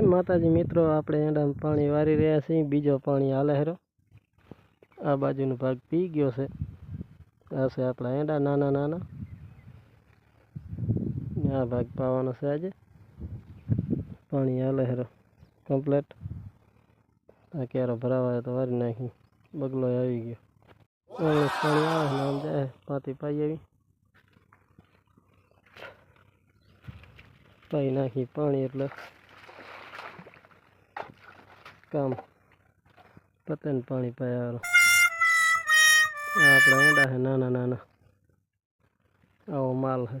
માતાજી મિત્રો, આપણે એંડામાં પાણી વારી રહ્યા છીએ. બીજો પાણી હાલે હેરો. આ બાજુનો ભાગ પી ગયો છે. આ છે આપણા એંડા, નાના નાના. આ ભાગ પાવાનો છે આજે. પાણી હાલે હેરો. કમ્પ્લેટ. આ ક્યારો ભરાવાય તો વારી નાખી. બગલો આવી ગયો. પાણી આવે આમ જાય. પાતી પાઈ આવી. પાઈ નાખી પાણી એટલે કામ. ને પાણી પાયા આપણા એંડા છે, નાના નાના. આવો માલ છે.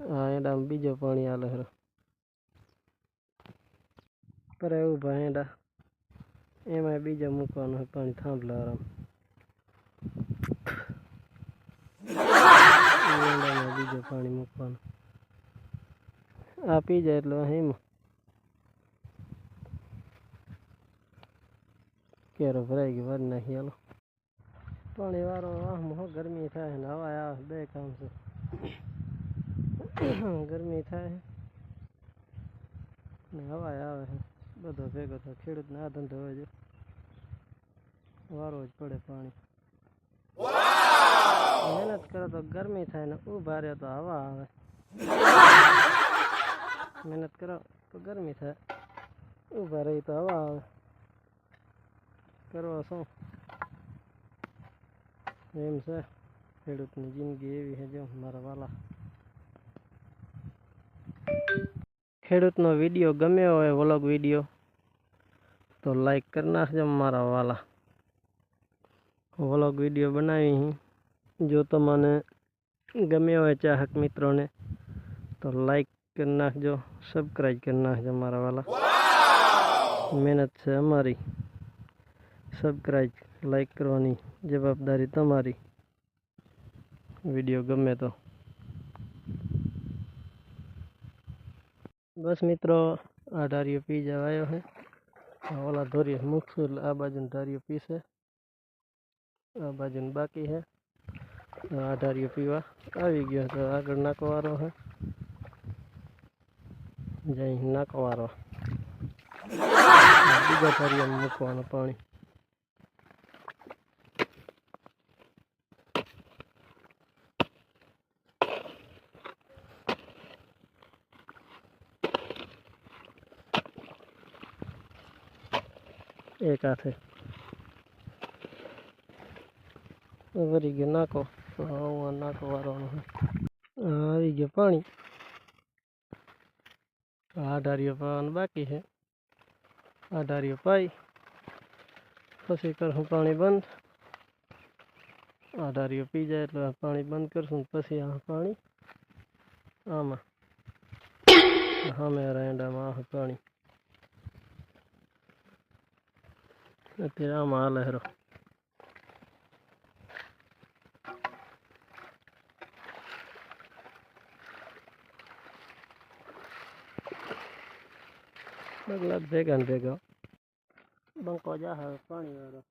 હા એંડામાં બીજો પાણી હાલે ખરો પર એવું ભાઈ એંડા એમાં બીજા મૂકવાનું પાણી થાંભલા આરામ એંડામાં બીજું પાણી મૂકવાનું. આ પી જાય એટલે એમ કેરો ભરાઈ ગયો, વારી નાખી હાલો પાણી વારો આમ હો ગરમી થાય ને હવા આવે બે કામ છે. ગરમી થાય ને હવા આવે બધો ભેગો થાય, ખેડૂતને આ ધંધો હોય છે. વારો જ પડે પાણી. મહેનત કરો તો ગરમી થાય ને ઊભા રહે તો હવા આવે મહેનત કરો તો ગરમી થાય ઊભા રહી તો હવા આવે કરવો શું એમ છે ખેડૂતની જિંદગી એવી છે જો મારા વાલા ખેડૂતનો વિડીયો ગમ્યો હોય વ્લોગ વિડીયો તો લાઈક કરી નાખજો મારા વાલા વ્લોગ વિડીયો બનાવી જો તમને ગમ્યો હોય ચાહક મિત્રોને તો લાઈક કરી નાખજો સબસ્ક્રાઈબ કરી નાખજો મારા વાલા. મહેનત છે અમારી. સબસ્ક્રાઈબ લાઈક કરવાની જવાબદારી તમારી. વીડિયો ગમે તો. બસ મિત્રો આ ઢારીઓ પી આવ્યો છે ઓલા ધોરીએ મૂકશું એટલે આ બાજુનો ધારીઓ પીશે આ બાજુનું બાકી છે આ ધારીઓ પીવા આવી ગયો તો આગળ નાખવારો છે જઈ નાખવારો બીજા ધારીઓમાં મૂકવાનું પાણી એક હાથે વરી ગયો નાખો હું નાખો વારવાનો આવી ગયો પાણી આ ધારીઓ પાવાનું બાકી છે આ ધારીઓ પાઈ પછી કરશું પાણી બંધ આ ધારીઓ પી જાય એટલે પાણી બંધ કરશું પછી આ પાણી આમાં સામે રેંડામાં આ પાણી અત્યારે આમાં હાલે હેરો બગલા જ ભેગા ને ભેગા બંકો જા હવે પાણી વાળો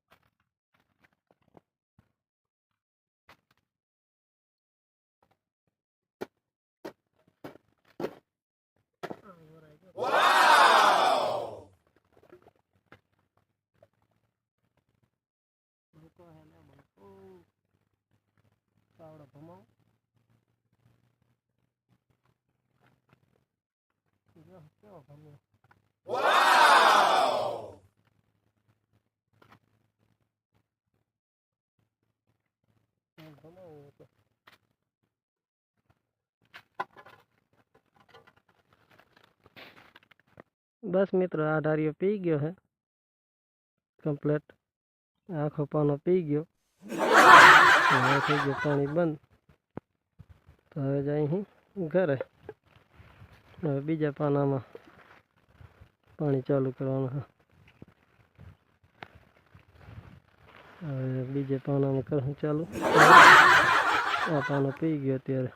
બંકો હે ને બંકો પાવડો ભમાવ જો કેવો ભમ્યો હું ભમાવું તો બસ મિત્રો આ ધારીઓ પી ગયો હે કમ્પ્લેટ આખો પાનો પી ગયો હવે થઈ ગયું પાણી બંધ તો હવે જાય અહીં ઘરે હવે બીજા પાનામાં પાણી ચાલુ કરવાનું છે હવે બીજે પાનામાં કરું ચાલુ. આ પાનો પી ગયો અત્યારે.